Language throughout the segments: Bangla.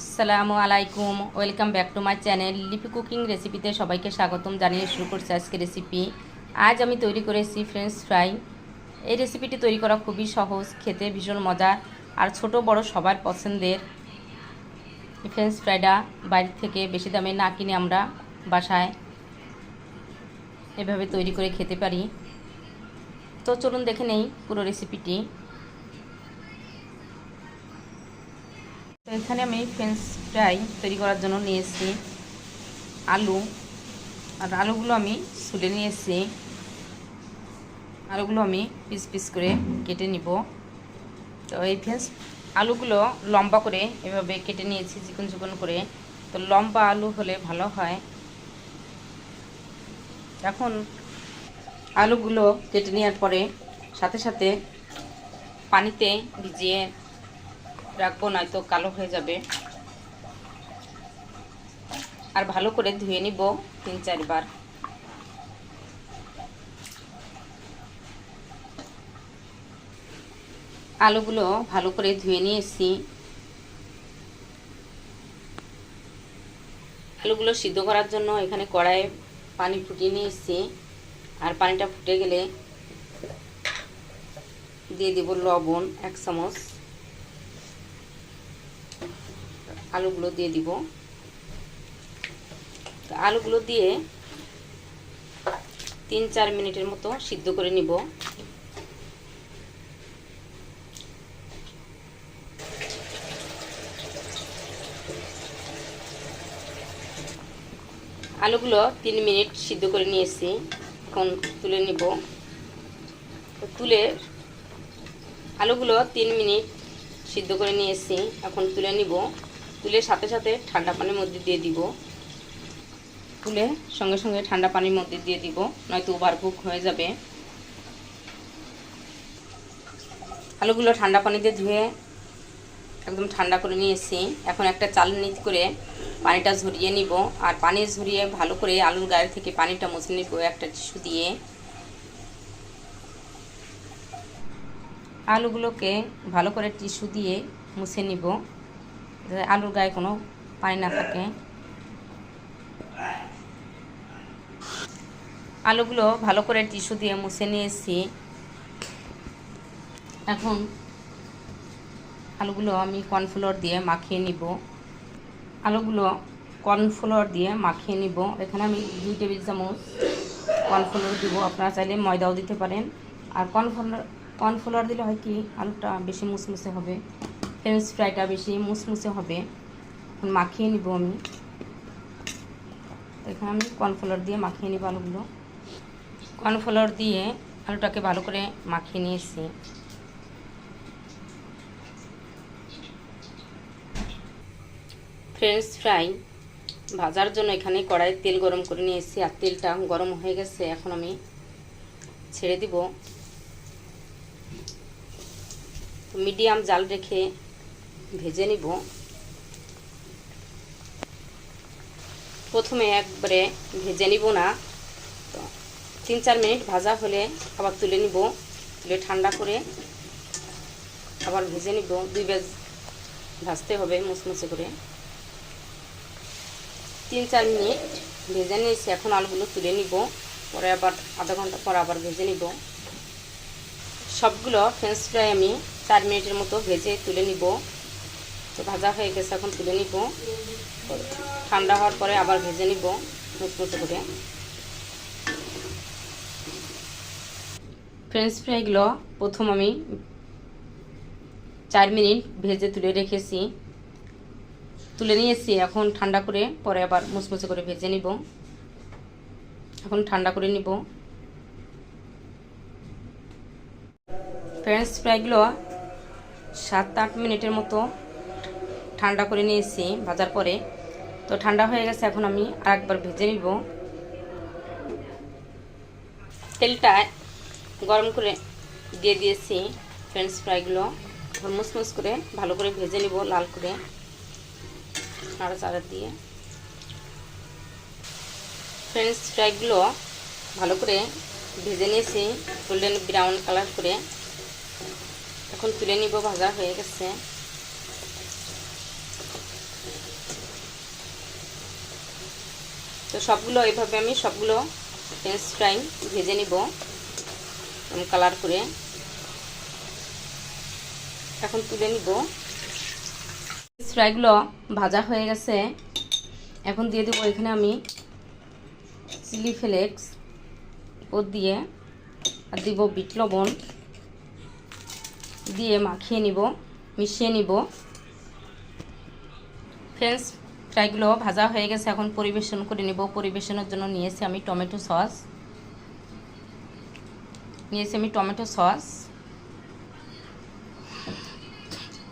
আসসালামু আলাইকুম, welcome back to my channel Lipi cooking রেসিপিতে সবাইকে স্বাগতম জানিয়ে শুরু করছি আজকে রেসিপি। আজ আমি তৈরি করেছি ফ্রেঞ্চ ফ্রাই এই রেসিপিটি তৈরি করা খুবই সহজ, খেতে ভীষণ মজার আর ছোট বড় সবার পছন্দের। ফ্রেঞ্চ ফ্রাইটা বাইরে থেকে বেশি দামে না কিনে আমরা বাসায় এভাবে তৈরি করে খেতে পারি। তো চলুন দেখে নেই পুরো রেসিপিটি। তো এখানে আমি ফ্রেঞ্চ ফ্রাই তৈরি করার জন্য নিয়েছি আলু, আর আলুগুলো আমি ছুলে নিয়েছি আলুগুলো আমি পিস পিস করে কেটে নিব। তো এই ফ্রেঞ্চ আলুগুলো লম্বা করে এভাবে কেটে নিয়েছি চিকন চিকন করে। তো লম্বা আলু হলে ভালো হয়। এখন আলুগুলো কেটে নেওয়ার পরে সাথে সাথে পানিতে ভিজিয়ে রাখব, নয়তো কালো হয়ে যাবে। আর ভালো করে ধুয়ে নিব তিন চারবার। আলুগুলো ভালো করে ধুয়ে নিয়েছি। আলুগুলো সিদ্ধ করার জন্য এখানে কড়াইয়ে পানি ফুটিয়ে নিয়েছি। আর পানিটা ফুটে গেলে দিয়ে দিব লবণ এক চামচ। আলুগুলো দিয়ে দিব। আলুগুলো দিয়ে তিন চার মিনিটের মতো সিদ্ধ করে নিব। আলুগুলো তিন মিনিট সিদ্ধ করে নিয়েছি, এখন তুলে নিব। তুলে আলুগুলো তিন মিনিট সিদ্ধ করে নিয়েছি, এখন তুলে নিব। তুলে সাথে সাথে ঠান্ডা পানির মধ্যে দিয়ে দিব। তুলে সঙ্গে সঙ্গে ঠান্ডা পানির মধ্যে দিয়ে দিব, নয়তো ওভারকুক হয়ে যাবে। আলুগুলো ঠান্ডা পানিতে ধুয়ে একদম ঠান্ডা করে নিয়েছি। এখন একটা চাল চালনি করে পানিটা ঝরিয়ে নিব। আর পানি ঝরিয়ে ভালো করে আলুর গায়ে থেকে পানিটা মুছে নিব একটা টিস্যু দিয়ে। আলুগুলোকে ভালো করে টিস্যু দিয়ে মুছে নিব। আলুর গায়ে কোনো পানি না থাকে। আলুগুলো ভালো করে টিস্যু দিয়ে মুছে নিয়েছি। এখন আলুগুলো আমি কর্নফ্লোর দিয়ে মাখিয়ে নিব। আলুগুলো কর্নফ্লোর দিয়ে মাখিয়ে নিব। এখানে আমি দুই টেবিল চামচ কর্নফ্লোর দিব। আপনারা চাইলে ময়দাও দিতে পারেন। আর কর্নফ্লোর কর্নফ্লোর দিলে হয় কি, আলুটা বেশি মুসমুসে হবে। ফ্রেঞ্চ ফ্রাইটা বেশি মুসমুসে হবে। এখন মাখিয়ে নিব আমি। এখানে আমি কর্নফ্লোর দিয়ে মাখিয়ে নিব আলুগুলো। কর্নফ্লোর দিয়ে আলুটাকে ভালো করে মাখিয়ে নিয়েছি। ফ্রেঞ্চ ফ্রাই ভাজার জন্য এখানে কড়াই তেল গরম করে নিয়েছি আর তেলটা গরম হয়ে গেছে, এখন আমি ছেড়ে দিব। মিডিয়াম জাল রেখে ভেজে নিব। প্রথমে একবারে ভেজে নিব না। তো তিন চার মিনিট ভাজা হলে আবার তুলে নিব। তুলে ঠান্ডা করে আবার ভেজে নিব। দুই বেজ ভাজতে হবে মুসমুসে করে। তিন চার মিনিট ভেজে নিয়েছি। এখন আলুগুলো তুলে নিব। পরে আবার আধা ঘণ্টা পর আবার ভেজে নিব। সবগুলো ফ্রেঞ্চ ফ্রাই আমি চার মিনিটের মতো ভেজে তুলে নিব। তো ভাজা হয়ে গেছে, এখন তুলে নিব। ঠান্ডা হওয়ার পরে আবার ভেজে নিব মুচমুচে করে। ফ্রেঞ্চ ফ্রাইগুলো প্রথম আমি চার মিনিট ভেজে তুলে রেখেছি। তুলে নিয়েছি, এখন ঠান্ডা করে পরে আবার মুচমুচে করে ভেজে নিব। এখন ঠান্ডা করে নিব। ফ্রেঞ্চ ফ্রাইগুলো সাত আট মিনিটের মতো ঠান্ডা করে নিয়েছি ভাজার পরে। তো ঠান্ডা হয়ে গেছে, এখন আমি আর একবার ভেজে নিব। তেলটা গরম করে দিয়ে দিয়েছি ফ্রেঞ্চ ফ্রাইগুলো মুসমুস করে ভালো করে ভেজে নিব লাল করে। নাড়াচাড়া দিয়ে। ফ্রেঞ্চ ফ্রাইগুলো ভালো করে ভেজে নিয়েছি গোল্ডেন ব্রাউন কালার করে। এখন তুলে নিব, ভাজা হয়ে গেছে। তো সবগুলো এইভাবে আমি সবগুলো ফ্রেঞ্চ ফ্রাই ভেজে নিব কালার করে। এখন তুলে নিব। ফ্রেঞ্চ ফ্রাইগুলো ভাজা হয়ে গেছে। এখন দিয়ে দেবো এখানে আমি চিলি ফ্লেক্স ও দিয়ে, আর দিব বিট লবণ। দিয়ে মাখিয়ে নিব, মিশিয়ে নিব। ফ্রেঞ্চ ফ্রাইগুলো ভাজা হয়ে গেছে, এখন পরিবেশন করে নিব। পরিবেশনের জন্য নিয়েছি আমি টমেটো সস। নিয়েছি আমি টমেটো সস।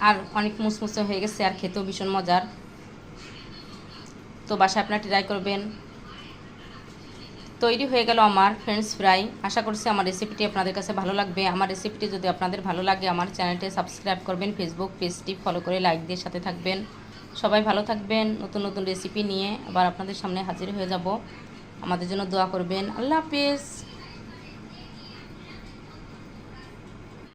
আর অনেক মুসমুসে হয়ে গেছে আর খেতেও ভীষণ মজার। তো বাসায় আপনারা ট্রাই করবেন। তৈরি হয়ে গেল আমার ফ্রেন্ডস ফ্রাই আশা করছি আমার রেসিপিটি আপনাদের কাছে ভালো লাগবে। আমার রেসিপিটি যদি আপনাদের ভালো লাগে, আমার চ্যানেলটি সাবস্ক্রাইব করবেন। ফেসবুক পেজটি ফলো করে লাইক দিয়ে সাথে থাকবেন। সবাই ভালো থাকবেন, নতুন নতুন রেসিপি নিয়ে আবার আপনাদের সামনে হাজির হয়ে যাব। আমাদের জন্য দোয়া করবেন। আল্লাহ হাফেজ।